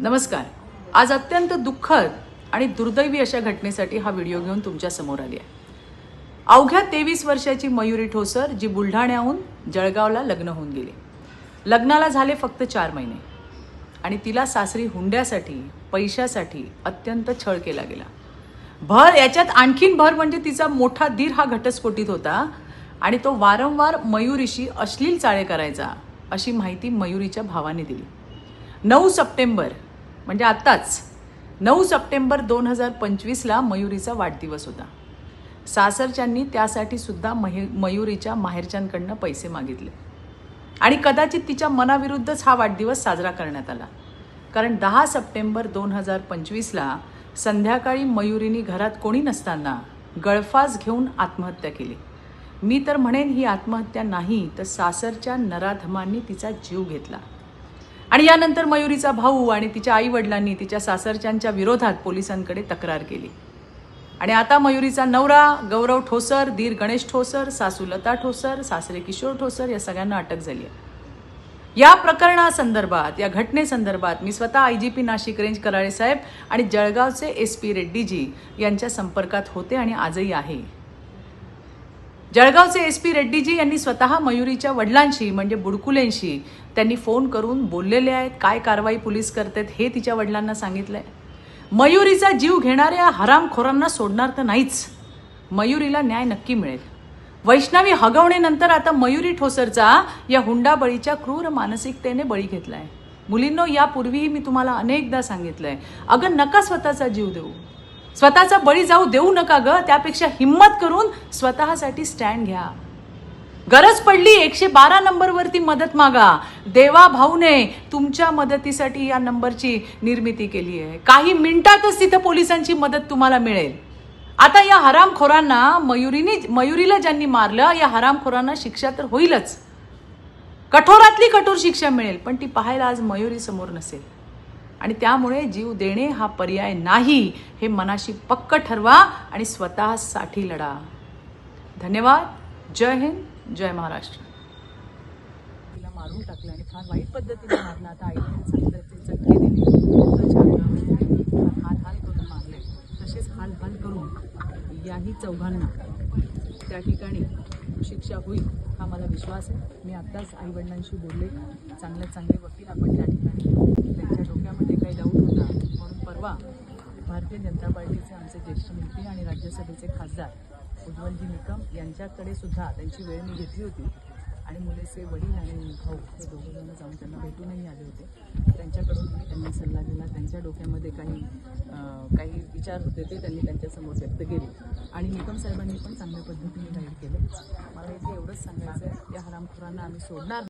नमस्कार. आज अत्यंत दुःखद आणि दुर्दैवी अशा घटनेसाठी हा व्हिडिओ घेऊन तुमच्यासमोर आली आहे. अवघ्या तेवीस वर्षाची मयुरी ठोसर जी बुलढाण्याहून जळगावला लग्न होऊन गेली. लग्नाला झाले फक्त चार महिने. आणि तिला सासरी हुंड्यासाठी पैशासाठी अत्यंत छळ केला गेला. भर याच्यात आणखीन भर म्हणजे तिचा मोठा दीर हा घटस्फोटीत होता आणि तो वारंवार मयुरीशी अश्लील चाळे करायचा अशी माहिती मयुरीच्या भावाने दिली. नऊ सप्टेंबर म्हणजे आत्ताच. नऊ सप्टेंबर दोन हजार पंचवीसला मयुरीचा वाढदिवस होता. सासरच्यांनी त्यासाठी सुद्धा महे मयुरीच्या माहेरच्यांकडनं पैसे मागितले. आणि कदाचित तिच्या मनाविरुद्धच हा वाढदिवस साजरा करण्यात आला. कारण दहा सप्टेंबर दोन हजार पंचवीसला संध्याकाळी मयुरीनी घरात कोणी नसताना गळफास घेऊन आत्महत्या केली. मी तर म्हणेन ही आत्महत्या नाही तर सासरच्या नराधमांनी तिचा जीव घेतला. आणि यानंतर मयुरीचा भाऊ आणि तिच्या आई वडिलांनी तिच्या सासरच्यांच्या विरोधात पोलिसांकडे तक्रार केली. आणि आता मयुरीचा नवरा गौरव ठोसर दीर गणेश ठोसर सासू लता ठोसर सासरे किशोर ठोसर या सगळ्यांना अटक झाली आहे. या प्रकरणासंदर्भात या घटनेसंदर्भात मी स्वतः I G P Nashik range Karale साहेब आणि जळगावचे एस पी रेड्डीजी यांच्या संपर्कात होते आणि आजही आहे. जळगावचे एस पी रेड्डीजी यांनी स्वतः मयुरीच्या वडिलांशी म्हणजे बुडकुलेंशी त्यांनी फोन करून बोललेले आहेत काय कारवाई पोलीस करतात हे तिच्या वडिलांना सांगितलंय. मयुरीचा जीव घेणाऱ्या हरामखोरांना सोडणार तर नाहीच. मयुरीला न्याय नक्की मिळेल. वैष्णवी हगवणेनंतर आता मयुरी ठोसरचा या हुंडाबळीच्या क्रूर मानसिकतेने बळी घेतलाय. मुलींनो यापूर्वीही मी तुम्हाला अनेकदा सांगितलंय अगं नका स्वतःचा जीव देऊ. स्वतःचा बळी जाऊ देऊ नका ग त्यापेक्षा हिंमत करून स्वतःसाठी स्टँड घ्या. गरज पडली एकशे बारा नंबरवरती मदत मागा. देवा भाऊने तुमच्या मदतीसाठी या नंबरची निर्मिती केली आहे. काही मिनिटातच तिथं पोलिसांची मदत तुम्हाला मिळेल. आता या हरामखोरांना मयुरीने मयुरीला ज्यांनी मारलं या हरामखोरांना शिक्षा तर होईलच. कठोरातली कठोर शिक्षा मिळेल पण ती पाहायला आज मयुरी समोर नसेल. आणि त्यामुळे जीव देणे हा पर्याय नाही. हे मनाशी पक्क ठरवा आणि स्वतःसाठी लढा. धन्यवाद. जय हिंद. जय महाराष्ट्र. तिला मारून टाकलं आणि फार वाईट पद्धतीने मारलं. आता आईने सांगितलं ते चटके दिले. हाल हाल करून मारले. तसेच हाल हाल करून याही चौघांना. त्या ठिकाणी शिक्षा होईल हा मला विश्वास आहे. मी आत्ताच आईवडिलांशी बोलले. चांगले चांगले वकील आपण त्या ठिकाणी त्यांच्या डोक्यामध्ये काही डाऊट होता. म्हणून परवा भारतीय जनता पार्टीचे आमचे ज्येष्ठ नेते आणि राज्यसभेचे खासदार उज्ज्वलजी निकम यांच्याकडे सुद्धा त्यांची वेळ मी घेतली होती. आणि मुलीचे वडील आणि भाऊ हे दोघं जण जाऊन त्यांना भेटूनही आले होते. त्यांच्याकडून मी त्यांनी सल्ला दिला. त्यांच्या डोक्यामध्ये काही काही विचार होते ते त्यांनी त्यांच्यासमोर व्यक्त केले. आणि निकम साहेबांनी पण चांगल्या पद्धतीने गाईड केलं. मला इथे एवढंच सांगायचं आहे या हरामखोरांना आम्ही सोडणार